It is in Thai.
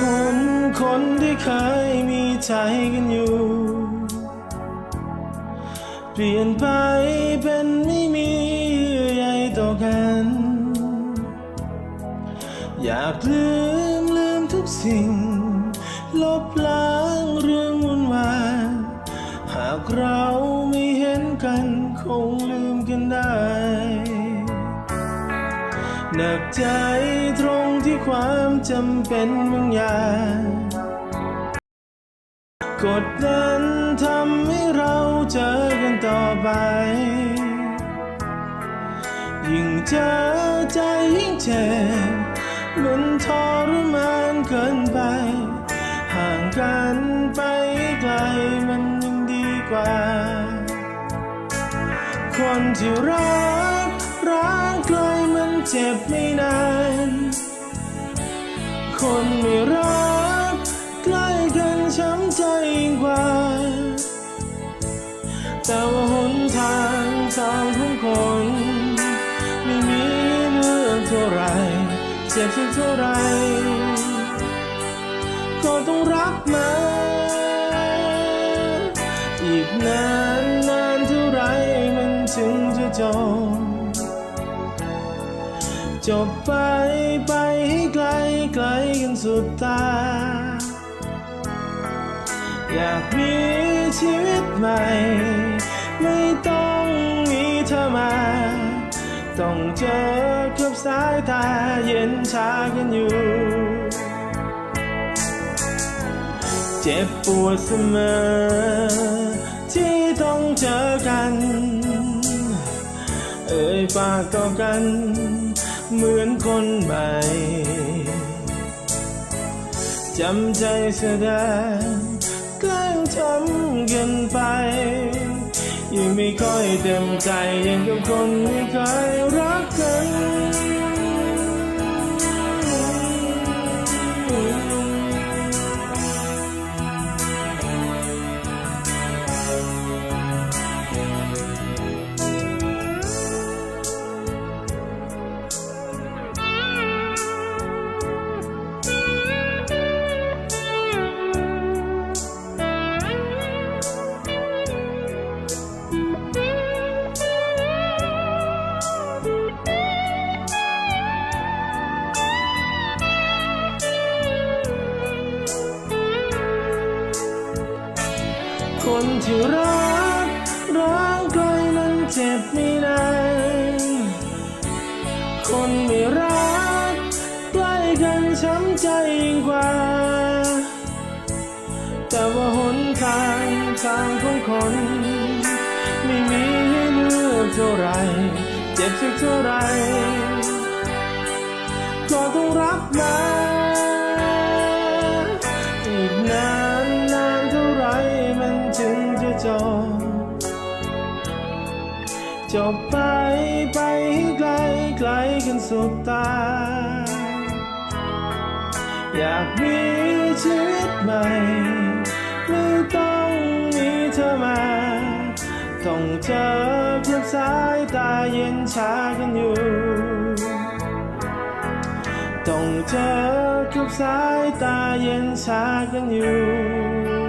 คนคนที่เคยมีใจกันอยู่ เปลี่ยนไปเป็นไม่มีเยื่อใยต่อกัน อยากลืมลืมทุกสิ่ง ลบล้างเรื่องวุ่นวายหากเราไม่เห็นกันคงลืมกันได้หนักใจตรง ที่ความจำเป็นบางอย่างกดดันทำให้เราเจอกันต่อไป ยิ่งเจอใจยิ่งเจ็บมันทรมานเกินไป ห่างกันไปไกลมันยังดีกว่า คนที่รักรักใครมันเจ็บไม่นาน คนไม่รัก ใกล้กันช้ำใจยิ่งกว่า แต่ว่าหนทางทางของคน ไม่มีเลือกเท่าไรเจ็บสักเท่าไร ก็ต้องรักมาอีกนานนานเท่าไรมันถึงจะจบจบไปไปให้ไกลไกล สุดตา อยากมีชีวิตใหม่ ไม่ต้องมีเธอมา ต้องเจอกับสายตาเย็นชากันอยู่ เจ็บปวดเสมอ ที่ต้องเจอกัน เอ่ยปากต่อกัน เหมือนคนใหม่ จำใจแสดงแกล้งทำกันไป ยังไม่ค่อยเต็มใจยังกับคนไม่เคยรัก คนที่รักรักใครนั้นเจ็บไม่นานคนไม่รักใกล้กันช้ำใจยิ่งกว่า แต่ว่าหนทางทางของคน ไม่มีให้เลือกเท่าไร เจ็บสักเท่าไร ก็ต้องรับมา จบไปไปให้ไกลไกลกันสุดตา อยากมีชีวิตใหม่ ไม่ต้องมีเธอมา ต้องเจอกับสายตาเย็นชากันอยู่ ต้องเจอกับสายตาเย็นชากันอยู่